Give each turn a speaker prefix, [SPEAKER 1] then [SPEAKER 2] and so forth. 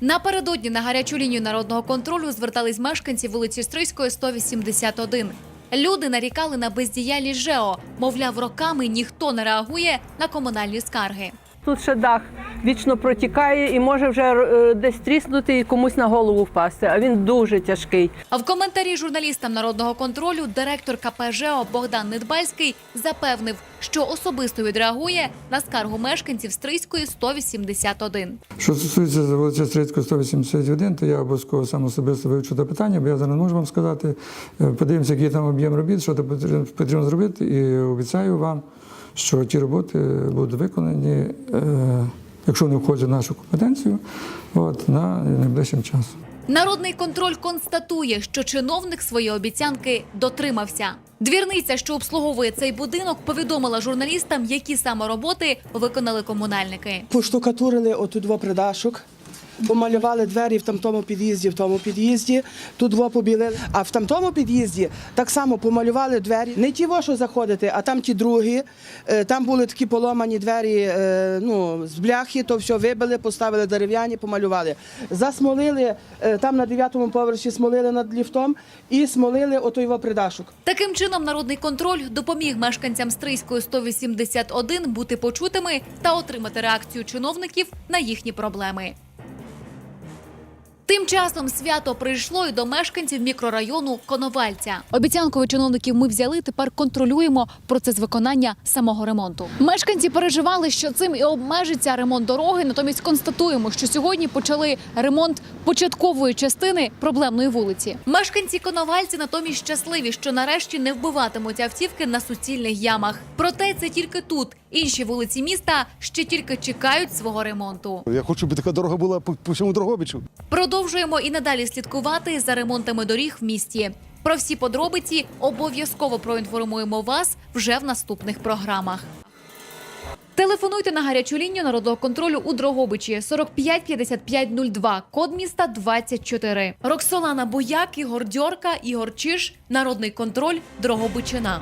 [SPEAKER 1] Напередодні на гарячу лінію народного контролю звертались мешканці вулиці Стрийської, 181. Люди нарікали на бездіяльність ЖЕО. Мовляв, роками ніхто не реагує на комунальні скарги.
[SPEAKER 2] Тут ще дах вічно протікає і може вже е, десь тріснути і комусь на голову впасти. А він дуже тяжкий.
[SPEAKER 1] А в коментарі журналістам народного контролю директор КП ЖЕО Богдан Недбальський запевнив, що особисто відреагує на скаргу мешканців Стрийської 181.
[SPEAKER 3] Що стосується вулиці Стрийської 181, то я обов'язково сам особисто вивчу це питання, бо я зараз не можу вам сказати. Е, Подивимося, який там об'єм робіт, що потрібно зробити, і обіцяю вам, що ті роботи будуть виконані, е, якщо не входять в нашу компетенцію, от, на найближчим часом.
[SPEAKER 1] Народний контроль констатує, що чиновник свої обіцянки дотримався. Двірниця, що обслуговує цей будинок, повідомила журналістам, які саме роботи виконали комунальники.
[SPEAKER 4] Поштукатурили оту два придашок, помалювали двері в тамтому під'їзді, в тому під'їзді, тут два побілили. А в тамтому під'їзді так само помалювали двері. Не ті, во, що заходити, а там ті другі. Е, Там були такі поломані двері е, ну, з бляхи, то все вибили, поставили дерев'яні, помалювали. Засмолили, е, там на дев'ятому поверсі смолили над ліфтом і смолили отой його придашок.
[SPEAKER 1] Таким чином, народний контроль допоміг мешканцям Стрийської 181 бути почутими та отримати реакцію чиновників на їхні проблеми. Тим часом свято прийшло і до мешканців мікрорайону Коновальця. Обіцянку чиновників ми взяли. Тепер контролюємо процес виконання самого ремонту. Мешканці переживали, що цим і обмежиться ремонт дороги. Натомість констатуємо, що сьогодні почали ремонт початкової частини проблемної вулиці. Мешканці Коновальці натомість щасливі, що нарешті не вбиватимуть автівки на суцільних ямах. Проте це тільки тут. Інші вулиці міста ще тільки чекають свого ремонту.
[SPEAKER 5] Я хочу, щоб така дорога була по, по всьому Дрогобичу.
[SPEAKER 1] Продовжуємо і надалі слідкувати за ремонтами доріг в місті. Про всі подробиці обов'язково проінформуємо вас вже в наступних програмах. Телефонуйте на гарячу лінію народного контролю у Дрогобичі 45 55 02, код міста 24. Роксолана Бояк, Ігор Дьорка, Ігор Чиш, Народний контроль Дрогобичина.